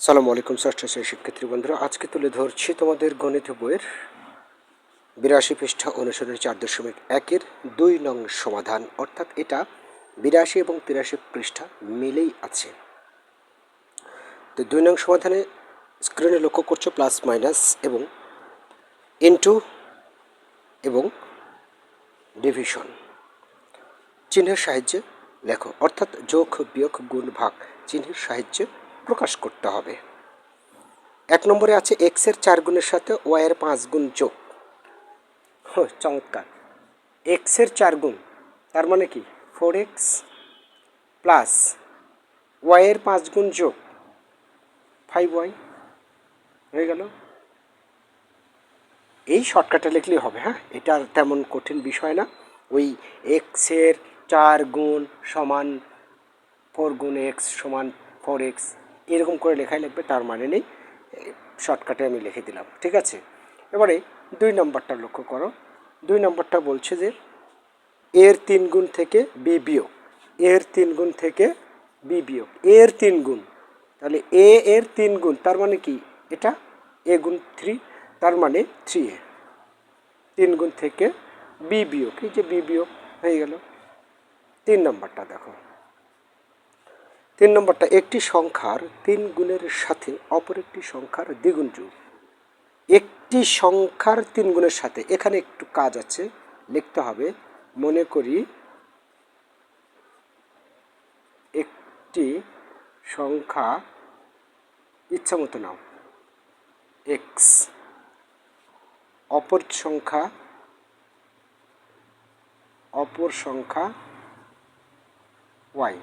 সালামু আলাইকুম ষষ্ঠ শ্রেণির শিক্ষার্থী বন্ধুরা। আজকে তুলে ধরছি তোমাদের গণিত বইয়ের বিরাশি পৃষ্ঠা অনুসরণের চার দশমিক একের দুই নং সমাধান। অর্থাৎ এটা বিরাশি এবং তিরাশি পৃষ্ঠা মিলেই আছে। তো দুই নং সমাধানে স্ক্রিনে লক্ষ্য করছ প্লাস মাইনাস এবং ইনটু এবং ডিভিশন চিহ্নের সাহায্যে লেখো, অর্থাৎ যোগ, বিয়োগ, গুণ, ভাগ। চিহ্নের সাহায্যে প্রকাশ করতে হবে। এক নম্বরে আছে এক্সের চার গুণের সাথে ওয়াই এর পাঁচ গুণ যোগ। চমৎকার। এক্সের চার গুণ, তার মানে কি? ফোর এক্স প্লাস ওয়াই এর পাঁচ গুণ যোগ। ফাইভ ওয়াই হয়ে গেল। এই শর্টকাটে লিখলেই হবে হ্যাঁ? এটা আর তেমন কঠিন বিষয় না। ওই এক্সের চার গুণ সমান ফোর গুণ এক্স সমান ফোর এক্স এরকম করে লেখাই লাগবে, তার মানে নেই শর্টকাটে আমি লিখে দিলাম, ঠিক আছে? এবারে দুই নম্বরটা লক্ষ্য করো, দুই নম্বরটা বলছে যে, এর তিন গুণ থেকে বি বিয়োগ, এর তিন গুণ থেকে বি বিয়োগ, এর তিন গুণ, তাহলে এ এর তিন গুণ, তার মানে কি? এটা এ গুণ থ্রি তার মানে থ্রি এ তিন গুণ থেকে বি বিয়োগ, এই যে বি বিয়োগ হয়ে গেল। তিন নম্বরটা দেখো। তিন নম্বরটা, একটি সংখ্যার তিন গুণের সাথে অপর একটি সংখ্যার দ্বিগুণ যোগ। একটি সংখ্যার তিন গুণের সাথে, এখানে একটু কাজ আছে, লিখতে হবে। মনে করি একটি সংখ্যা, ইচ্ছা মতো নাও, এক্স। অপর সংখ্যা অপর সংখ্যা, ওয়াই।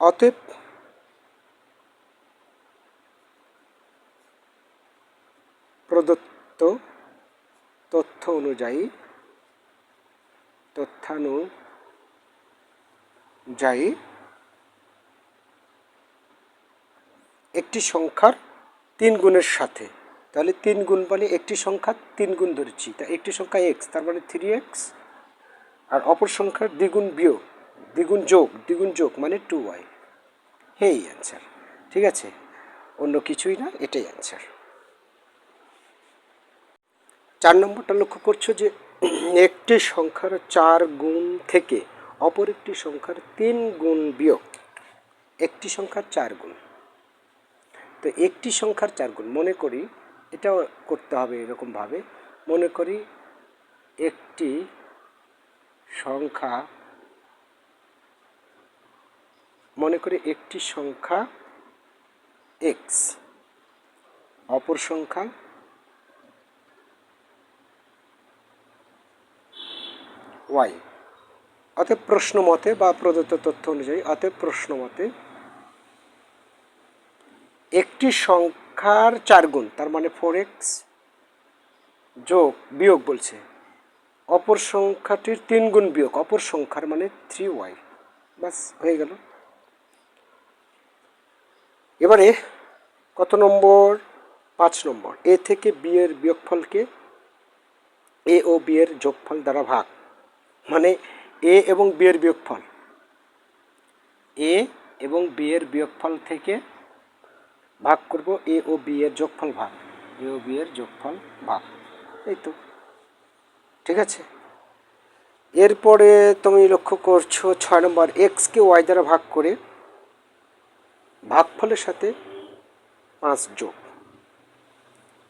অতএব প্রদত্ত তথ্য অনুযায়ী, তথ্যানুযায়ী একটি সংখ্যার তিন গুণের সাথে। তাহলে তিন গুণ মানে একটি সংখ্যা তিন গুণ ধরেছি। তা একটি সংখ্যা এক্স তার মানে থ্রি এক্স আর অপর সংখ্যার দ্বিগুণ বিয়োগ। দ্বিগুণ যোগ দ্বিগুণ যোগ মানে টু ওয়াই হেই অ্যান্সার ঠিক আছে? অন্য কিছুই না, এটাই অ্যান্সার চার নম্বরটা লক্ষ্য করছ যে একটি সংখ্যার চার গুণ থেকে অপর একটি সংখ্যার তিন গুণ বিয়োগ। একটি সংখ্যার চার গুণ। তো একটি সংখ্যার চার গুণ, মনে করি এটাও করতে হবে এরকমভাবে। মনে করি একটি সংখ্যা মনে করি একটি সংখ্যা এক্স অপর সংখ্যা ওয়াই অতএব প্রশ্ন মতে বা প্রদত্ত তথ্য অনুযায়ী, অতএব প্রশ্ন মতে একটি সংখ্যার চার গুণ, তার মানে ফোর এক্স যোগ বিয়োগ বলছে, অপর সংখ্যাটির তিন গুণ বিয়োগ, অপর সংখ্যার মানে থ্রি ওয়াই বাস হয়ে গেল। এবারে কত নম্বর? পাঁচ নম্বর। এ থেকে বি এর বিয়োগফলকে এ ও বি এর যোগফল দ্বারা ভাগ। মানে এ এবং বি এর বিয়োগফল। এ এবং বি এর বিয়োগফল থেকে ভাগ করব এ ও বি এর যোগফল ভাগ। এ ও বি এর যোগফল ভাগ। এই তো। ঠিক আছে? এরপরে তুমি লক্ষ্য করছ ছয় নম্বর এক্সকে ওয়াই দ্বারা ভাগ করে ভাগফলের সাথে পাঁচ যোগ।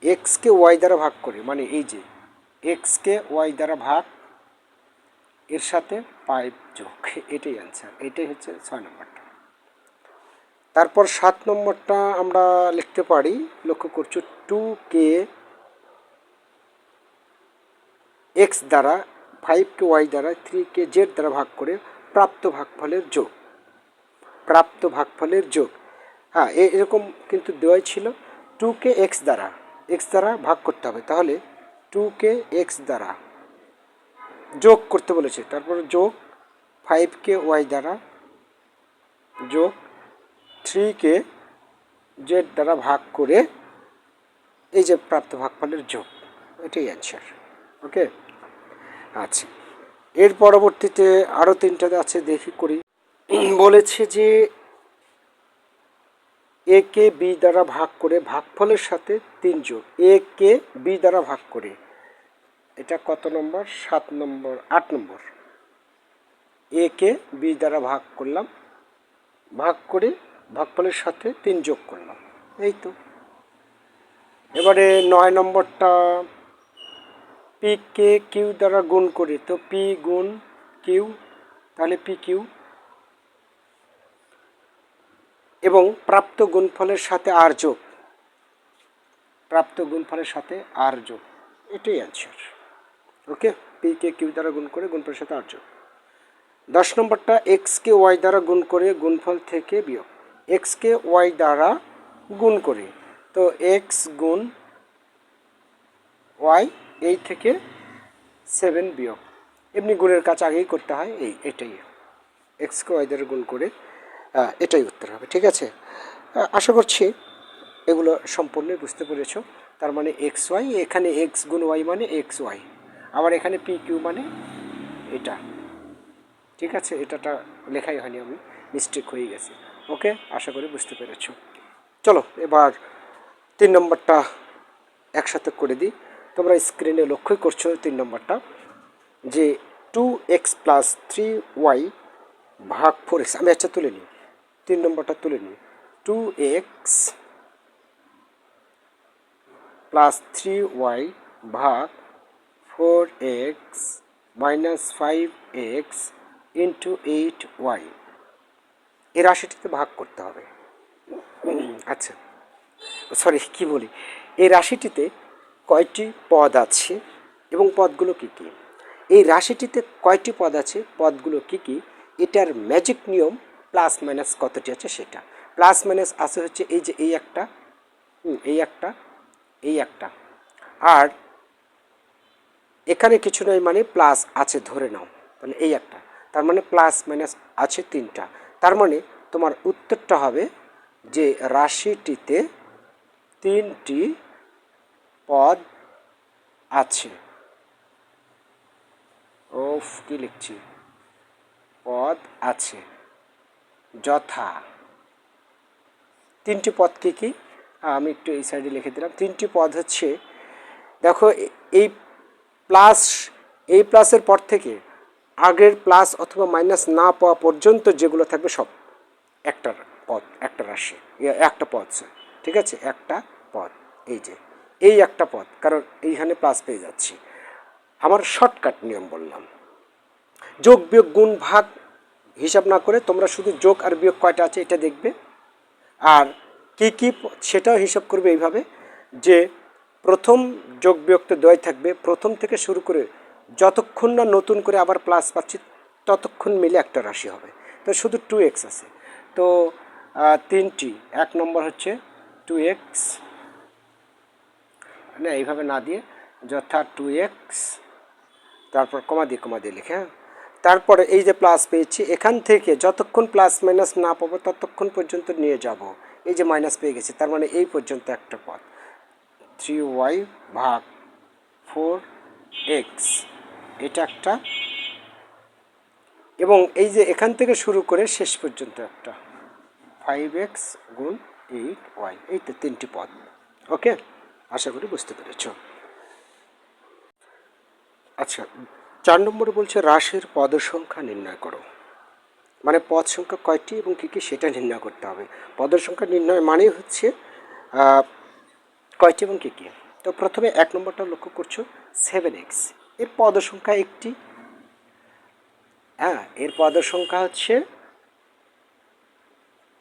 এক্সকে ওয়াই দ্বারা ভাগ করে মানে এই যে এক্সকে ওয়াই দ্বারা ভাগ, এর সাথে ফাইভ যোগ, এটাই অ্যান্সার এটাই হচ্ছে ছয় নম্বরটা। তারপর সাত নম্বরটা আমরা লিখতে পারি, লক্ষ্য করছ টু কে এক্স দ্বারা ফাইভ কে ওয়াই দ্বারা থ্রি কে জেড দ্বারা ভাগ করে প্রাপ্ত ভাগফলের যোগ। প্রাপ্ত ভাগফলের যোগ। হ্যাঁ এরকম কিন্তু দেওয়াই ছিল টু কে এক্স দ্বারা। এক্স দ্বারা ভাগ করতে হবে। তাহলে টু কে এক্স দ্বারা যোগ করতে বলেছে। তারপর যোগ ফাইভ কে ওয়াই দ্বারা যোগ থ্রি কে জেড দ্বারা ভাগ করে এই যে প্রাপ্ত ভাগফলের যোগ। এটাই অ্যান্সার ওকে আচ্ছা। এর পরবর্তীতে আরও তিনটা আছে, দেখি করি। বলেছে যে এ কে বি দ্বারা ভাগ করে ভাগফলের সাথে তিন যোগ। এ কে বি দ্বারা ভাগ করে। এটা কত নম্বর? সাত নম্বর, আট নম্বর। এ কে বি দ্বারা ভাগ করলাম, ভাগ করে ভাগফলের সাথে তিন যোগ করলাম। এই তো। এবারে নয় নম্বরটা, পি কে কিউ দ্বারা গুণ করি। তো পি গুণ কিউ, তাহলে পি কিউ এবং প্রাপ্ত গুণফলের সাথে আর যোগ প্রাপ্ত গুণফলের সাথে আর যোগ এটাই answer okay P K Q দ্বারা গুণ করে গুণফলের সাথে আর যোগ দশ নম্বরটা এক্স কে ওয়াই দ্বারা গুণ করে গুণফল থেকে বিয়োগ। এক্স কে ওয়াই দ্বারা গুণ করে। তো এক্স গুণ ওয়াই এই থেকে সেভেন বিয়োগ। এমনি গুণের কাজ আগেই করতে হয়, এই, এটাই। এক্সকে ওয়াই দ্বারা গুণ করে এটাই উত্তর হবে, ঠিক আছে? আশা করছি এগুলো সম্পূর্ণই বুঝতে পেরেছ। তার মানে এক্স ওয়াই, এখানে এক্স গুণ ওয়াই মানে এক্স ওয়াই। আবার এখানে পি কিউ মানে এটা। ঠিক আছে? এটাটা লেখাই হয়নি আমি মিস্টেক হয়ে গেছে। ওকে? আশা করি বুঝতে পেরেছ। চলো, এবার তিন নম্বরটা একসাথে করে দিই। তোমরা স্ক্রিনে লক্ষ্যই করছ তিন নম্বরটা, যে two X plus three Y ভাগ ফোর এক্স আমি আচ্ছা তুলে নিই। তিন নম্বরটা তুলে নিই। Two X plus three Y ভাগ four X minus five X into eight Y এই রাশিটিতে ভাগ করতে হবে। আচ্ছা সরি কি বলি? এই রাশিটিতে কয়টি পদ আছে এবং পদগুলো কি কি? এই রাশিটিতে কয়টি পদ আছে, পদগুলো কি কি? এটার ম্যাজিক নিয়ম প্লাস মাইনাস কতটি আছে সেটা। প্লাস মাইনাস আছে হচ্ছে এই যে এই একটা এই একটা এই একটা। আর এখানে কিছু নয় মানে প্লাস আছে, ধরে নাও, তাহলে এই একটা। তার মানে প্লাস মাইনাস আছে তিনটা। তার মানে তোমার উত্তরটা হবে যে রাশিটিতে তিনটি পদ আছে। ওফ, কি লিখছি? পদ আছে। যথা। তিনটি পদ কি কি? আমি একটু এই সাইডে লিখে দিলাম। তিনটি পদ হচ্ছে, দেখো এই প্লাস এই প্লাসের পর থেকে আগের প্লাস অথবা মাইনাস না পাওয়া পর্যন্ত যেগুলো থাকবে সব একটা পদ, একটা রাশি। একটা পদ ঠিক আছে? একটা পদ। এই যে, এই একটা পদ, কারণ এইখানে প্লাস পেয়ে যাচ্ছি। আমার শর্টকাট নিয়ম বললাম। যোগ বিয়োগ গুণ ভাগ হিসাব না করে তোমরা শুধু যোগ আর বিয়োগ কয়টা আছে এটা দেখবে। আর কি কি সেটাও হিসাব করবে এইভাবে যে প্রথম যোগ বিয়োগটা দয় থাকবে। প্রথম থেকে শুরু করে যতক্ষণ না নতুন করে আবার প্লাস পাচ্ছি, ততক্ষণ মিলে একটা রাশি হবে। তো শুধু টু এক্স আছে। তো তিনটি, এক নম্বর হচ্ছে টু এক্স না, এইভাবে না দিয়ে যথা টু এক্স তারপর কমা দিয়ে কমা দিয়ে লিখে হ্যাঁ? তারপরে এই যে প্লাস পেয়েছি, এখান থেকে যতক্ষণ প্লাস মাইনাস না পাবো ততক্ষণ পর্যন্ত নিয়ে যাব। এই যে মাইনাস পেয়ে গেছি, তার মানে এই পর্যন্ত একটা পথ। থ্রি ওয়াই ভাগ ফোর এক্স এটা একটা। এবং এই যে এখান থেকে শুরু করে শেষ পর্যন্ত একটা। ফাইভ এক্স গুণ এইট ওয়াই এই তো তিনটি পদ ওকে আশা করি বুঝতে পেরেছ। আচ্ছা চার নম্বরে বলছে হ্রাসের পদ সংখ্যা নির্ণয় করো। মানে পদ সংখ্যা কয়টি এবং কী কী সেটা নির্ণয় করতে হবে। পদের সংখ্যা নির্ণয় মানেই হচ্ছে কয়টি এবং কী কী। তো প্রথমে এক নম্বরটা লক্ষ্য করছ, সেভেন এক্স। এর পদ সংখ্যা একটি। হ্যাঁ এর পদ সংখ্যা হচ্ছে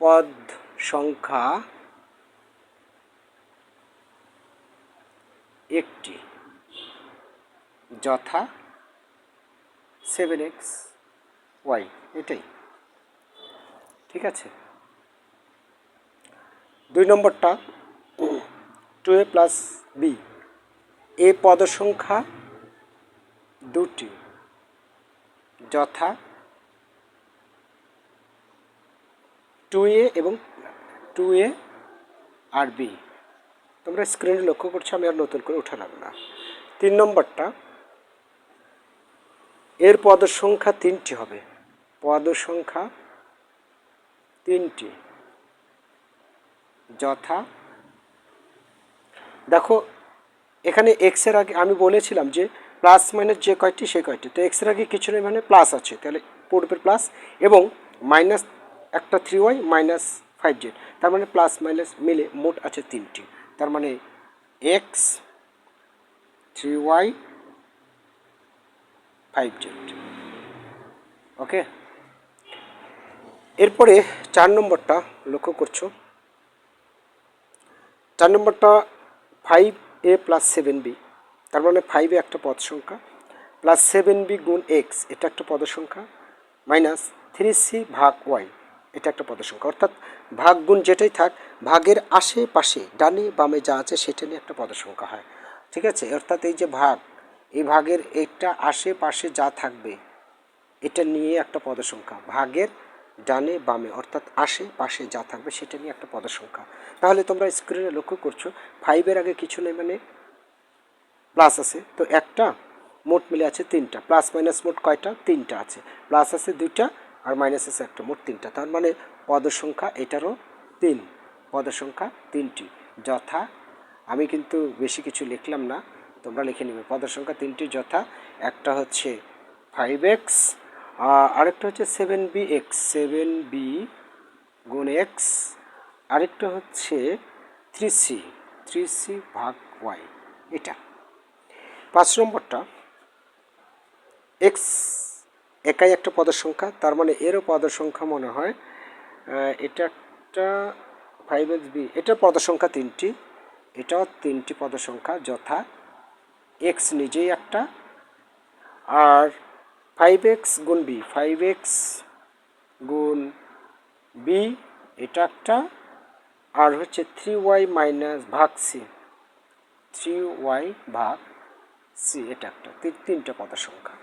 পদ সংখ্যা একটি। যথা সেভেন এক্স ওয়াই এটাই। ঠিক আছে? দুই নম্বরটা টু এ প্লাস বি এ পদ সংখ্যা দুটি। যথা টু এ এবং টু এ আর বি তোমরা স্ক্রিনে লক্ষ্য করছ, আমি আর নতুন করে উঠালাম না। তিন নম্বরটা এর পদ সংখ্যা তিনটি হবে। পদ সংখ্যা তিনটি। যথা। দেখো, এখানে এক্সের আগে আমি বলেছিলাম যে প্লাস মাইনাস যে কয়টি, সে কয়টি। তো এক্সের আগে কিছু নেই মানে প্লাস আছে। তাহলে পূর্বের প্লাস এবং মাইনাস একটা three Y minus five Z তার মানে প্লাস মাইনাস মিলে মোট আছে তিনটি। তার মানে X three Y five Z. Okay? এরপরে চার নম্বরটা লক্ষ্য করছ। চার নম্বরটা five A plus seven B. তার মানে ফাইভে একটা পদ সংখ্যা। প্লাস সেভেন বি গুণ এক্স, এটা একটা পদ সংখ্যা। মাইনাস থ্রি সি ভাগ ওয়াই, এটা একটা পদ সংখ্যা। অর্থাৎ ভাগ গুণ যেটাই থাক, ভাগের আশেপাশে, ডানে বামে যা আছে সেটা নিয়ে একটা পদ সংখ্যা হয়। ঠিক আছে? অর্থাৎ এই যে ভাগ এই ভাগের এটা আশেপাশে যা থাকবে, এটা নিয়ে একটা পদ সংখ্যা ভাগের ডানে বামে, অর্থাৎ আশে পাশে যা থাকবে, সেটা নিয়ে একটা পদ সংখ্যা তাহলে তোমরা স্ক্রিনে লক্ষ্য করছ ফাইভের আগে কিছু নেই মানে প্লাস আছে। তো একটা মোট মিলে আছে তিনটা। প্লাস মাইনাস মোট কয়টা? তিনটা আছে। প্লাস আছে দুইটা আর মাইনাস আছে একটা, মোট তিনটা। তার মানে পদ সংখ্যা এটারও তিন পদ সংখ্যা তিনটি। যথা আমি কিন্তু বেশি কিছু লিখলাম না। তোমরা লিখে নেবে। পদ সংখ্যা তিনটি যথা। একটা হচ্ছে ফাইভ এক্স আরেকটা হচ্ছে seven B X seven B গুণ এক্স আরেকটা হচ্ছে থ্রি সি থ্রি সি ভাগ ওয়াই এটা। পাঁচ নম্বরটা এক্স একাই একটা পদের সংখ্যা, তার মানে এরও পদের সংখ্যা মনে হয় এটা একটা ফাইভ এক্স বি এটার পদের সংখ্যা তিনটি, এটাও তিনটি পদের সংখ্যা যথা এক্স নিজেই একটা, আর ফাইভ এক্স গুণ বি ফাইভ এক্স গুণ বি এটা একটা, আর হচ্ছে থ্রি ওয়াই মাইনাস ভাগ সি থ্রি ওয়াই ভাগ সি এটা একটা। তিন- তিনটা পদের সংখ্যা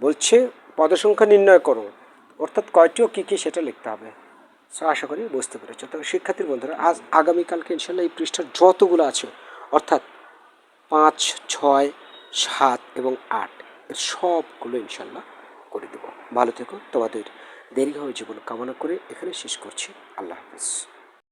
বলছে পদের সংখ্যা নির্ণয় করো, অর্থাৎ কয়টি ও কী কী সেটা লিখতে হবে। সো আশা করি বুঝতে পেরেছ। তবে শিক্ষার্থীর বন্ধুরা, আজ আগামীকালকে ইনশাল্লাহ এই পৃষ্ঠার যতগুলো আছে, অর্থাৎ পাঁচ, ছয়, সাত এবং আট সবগুলো ইনশাল্লাহ করে দেবো। ভালো থেকো। তোমাদের দেরি হয়ে জীবন কামনা করে এখানে শেষ করছি। আল্লাহ হাফিজ।